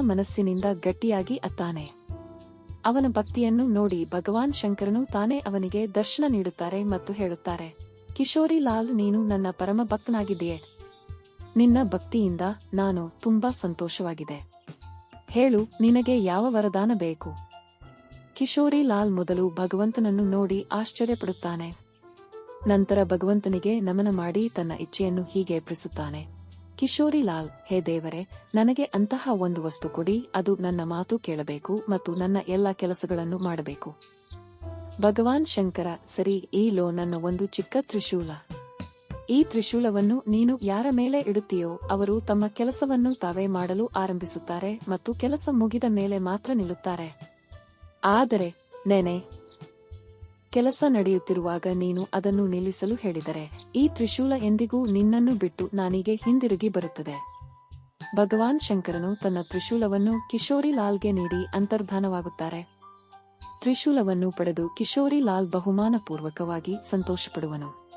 ಮನಸ್ಸಿನಿಂದ ಗಟ್ಟಿಯಾಗಿ ಅತ್ತಾನೆ. ಅವನ ಭಕ್ತಿಯನ್ನು ನೋಡಿ ಭಗವಾನ್ ಶಂಕರನು ತಾನೇ ಅವನಿಗೆ ದರ್ಶನ ನೀಡುತ್ತಾರೆ ಮತ್ತು ಹೇಳುತ್ತಾರೆ, ಕಿಶೋರಿ ಲಾಲ್, ನೀನು ನನ್ನ ಪರಮ ಭಕ್ತನಾಗಿದ್ದೀಯೇ. ನಿನ್ನ ಭಕ್ತಿಯಿಂದ ನಾನು ತುಂಬಾ ಸಂತೋಷವಾಗಿದೆ. ಹೇಳು, ನಿನಗೆ ಯಾವ ವರದಾನ ಬೇಕು? ಕಿಶೋರಿ ಲಾಲ್ ಮೊದಲು ಭಗವಂತನನ್ನು ನೋಡಿ ಆಶ್ಚರ್ಯಪಡುತ್ತಾನೆ. ನಂತರ ಭಗವಂತನಿಗೆ ನಮನ ಮಾಡಿ ತನ್ನ ಇಚ್ಛೆಯನ್ನು ಹೀಗೆ ಪ್ರಿಸುತ್ತಾನೆ ಕಿಶೋರಿ ಲಾಲ್, ಹೇ ದೇವರೇ, ನನಗೆ ಅಂತಹ ಒಂದು ವಸ್ತು ಕೊಡಿ, ಅದು ನನ್ನ ಮಾತು ಕೇಳಬೇಕು ಮತ್ತು ನನ್ನ ಎಲ್ಲ ಕೆಲಸಗಳನ್ನು ಮಾಡಬೇಕು. ಭಗವಾನ್ ಶಂಕರ, ಸರಿ ಈ ಲೋ ನನ್ನ ಒಂದು ಚಿಕ್ಕ ತ್ರಿಶೂಲ. ಈ ತ್ರಿಶೂಲವನ್ನು ನೀನು ಯಾರ ಮೇಲೆ ಇಡುತ್ತೀಯೋ, ಅವರು ತಮ್ಮ ಕೆಲಸವನ್ನು ತಾವೇ ಮಾಡಲು ಆರಂಭಿಸುತ್ತಾರೆ ಮತ್ತು ಕೆಲಸ ಮುಗಿದ ಮೇಲೆ ಮಾತ್ರ ನಿಲ್ಲುತ್ತಾರೆ. ಆದರೆ, ನೆನೆ ಕೆಲಸ ನಡೆಯುತ್ತಿರುವಾಗ ನೀನು ಅದನ್ನು ನಿಲ್ಲಿಸಲು ಹೇಳಿದರೆ, ಈ ತ್ರಿಶೂಲ ಎಂದಿಗೂ ನಿನ್ನನ್ನು ಬಿಟ್ಟು ನಾನೀಗೆ ಹಿಂದಿರುಗಿ ಬರುತ್ತದೆ. ಭಗವಾನ್ ಶಂಕರನು ತನ್ನ ತ್ರಿಶೂಲವನ್ನು ಕಿಶೋರಿ ಲಾಲ್ಗೆ ನೀಡಿ ಅಂತರ್ಧಾನವಾಗುತ್ತಾರೆ. ತ್ರಿಶೂಲವನ್ನು ಪಡೆದು ಕಿಶೋರಿ ಲಾಲ್ ಬಹುಮಾನಪೂರ್ವಕವಾಗಿ ಸಂತೋಷಪಡುವನು.